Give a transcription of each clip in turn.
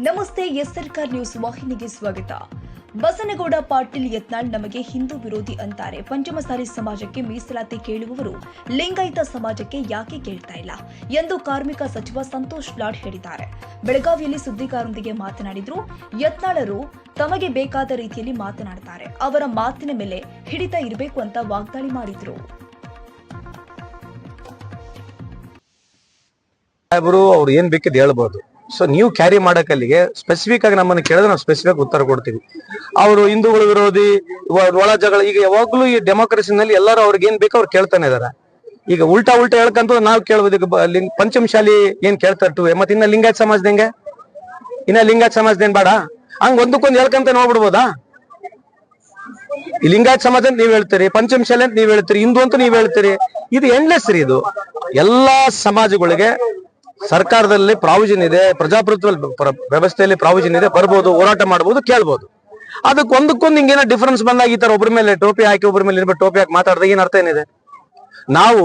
ನಮಸ್ತೆ, ಎಸ್ ಸರ್ಕಾರ್ ನ್ಯೂಸ್ ವಾಹಿನಿಗೆ ಸ್ವಾಗತ. ಬಸನಗೌಡ ಪಾಟೀಲ್ ಯತ್ನಾಳ್ ನಮಗೆ ಹಿಂದೂ ವಿರೋಧಿ ಅಂತಾರೆ. ಪಂಚಮಸಾಲಿ ಸಮಾಜಕ್ಕೆ ಮೀಸಲಾತಿ ಕೇಳುವವರು ಲಿಂಗಾಯತ ಸಮಾಜಕ್ಕೆ ಯಾಕೆ ಕೇಳ್ತಾ ಇಲ್ಲ ಎಂದು ಕಾರ್ಮಿಕ ಸಚಿವ ಸಂತೋಷ್ ಲಾಡ್ ಹೇಳಿದ್ದಾರೆ. ಬೆಳಗಾವಿಯಲ್ಲಿ ಸುದ್ದಿಗಾರರೊಂದಿಗೆ ಮಾತನಾಡಿದ್ರು, ಯತ್ನಾಳರು ತಮಗೆ ಬೇಕಾದ ರೀತಿಯಲ್ಲಿ ಮಾತನಾಡುತ್ತಾರೆ ಅವರ ಮಾತಿನ ಮೇಲೆ ಹಿಡಿತ ಇರಬೇಕು ಅಂತ ವಾಗ್ದಾಳಿ ಮಾಡಿದ್ರು. ಅವರು ಏನ್ ಬೇಕಿದ್ ಹೇಳ್ಬೋದು. ಸೊ ನೀವು ಕ್ಯಾರಿ ಮಾಡಕ್ಕಲ್ಲಿಗೆ ಸ್ಪೆಸಿಫಿಕ್ ಆಗಿ ನಮ್ಮನ್ನ ಕೇಳಿದ್ರೆ ನಾವು ಸ್ಪೆಸಿಫಿಕ್ ಉತ್ತರ ಕೊಡ್ತೀವಿ. ಅವರು ಹಿಂದೂಗಳ ವಿರೋಧಿ ಒಳ ಜಗಳ ಈಗ ಯಾವಾಗ್ಲೂ ಈ ಡೆಮೋಕ್ರಸಿನಲ್ಲಿ ಎಲ್ಲರೂ ಅವ್ರಿಗೆ ಏನ್ ಬೇಕೋ ಅವ್ರು ಕೇಳ್ತಾನೆ ಇದಾರೆ. ಈಗ ಉಲ್ಟಾ ಉಲ್ಟಾ ಹೇಳ್ಕಂತ ನಾವು ಬ- ಲಿಂಗ್- ಪಂಚಮಶಾಲಿ ಏನ್ ಕೇಳ್ತಾರೆ ಟು ಮತ್ತೆ ಇನ್ನ ಲಿಂಗಾಯತ್ ಸಮಾಜದ ಹೆಂಗೆ? ಇನ್ನ ಲಿಂಗಾಯತ್ ಸಮಾಜದೇನ್ ಬೇಡ? ಹಂಗ ಒಂದಕ್ಕೊಂದು ಹೇಳ್ಕಂತ ನೋಡ್ಬಿಡ್ಬೋದಾ? ಲಿಂಗಾಯತ್ ಸಮಾಜ ಅಂತ ನೀವ್ ಹೇಳ್ತೀರಿ, ಪಂಚಮಶಾಲಿ ಅಂತ ನೀವ್ ಹೇಳ್ತೀರಿ, ಹಿಂದೂ ಅಂತ ನೀವ್ ಹೇಳ್ತೀರಿ, ಇದು ಎಂಡ್ಲೆಸ್ ರೀ ಇದು. ಎಲ್ಲಾ ಸಮಾಜಗಳಿಗೆ ಸರ್ಕಾರದಲ್ಲಿ ಪ್ರಾವಿಜನ್ ಇದೆ, ಪ್ರಜಾಪ್ರಭುತ್ವ ವ್ಯವಸ್ಥೆಯಲ್ಲಿ ಪ್ರಾವಿಜನ್ ಇದೆ, ಬರ್ಬೋದು, ಹೋರಾಟ ಮಾಡ್ಬೋದು, ಕೇಳ್ಬೋದು. ಅದಕ್ಕೆ ಒಂದಕ್ಕೊಂದು ಹಿಂಗೇನೋ ಡಿಫ್ರೆನ್ಸ್ ಬಂದಾಗ ಈ ತರ ಒಬ್ಬರ ಮೇಲೆ ಟೋಪಿ ಹಾಕಿ ಒಬ್ಬರ ಮೇಲೆ ಇನ್ಬಿಟ್ಟು ಟೋಪಿ ಹಾಕಿ ಮಾತಾಡಿದಾಗ ಏನು ಅರ್ಥ ಏನಿದೆ? ನಾವು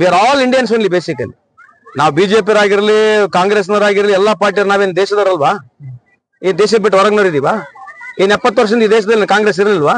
we are all Indians only basically ನಾವು ಬಿಜೆಪಿ ಆಗಿರ್ಲಿ ಕಾಂಗ್ರೆಸ್ನವರಾಗಿರ್ಲಿ, ಎಲ್ಲಾ ಪಾರ್ಟಿಯವ್ರು ನಾವೇನ್ ದೇಶದವರಲ್ವಾ? ಈ ದೇಶ ಬಿಟ್ಟು ಹೊರಗ್ನವ್ರು ಇದೀವಾ? ಇನ್ ಎಪ್ಪತ್ತು ವರ್ಷದಿಂದ ಈ ದೇಶದಲ್ಲಿ ಕಾಂಗ್ರೆಸ್ ಇರಲಿಲ್ವಾ?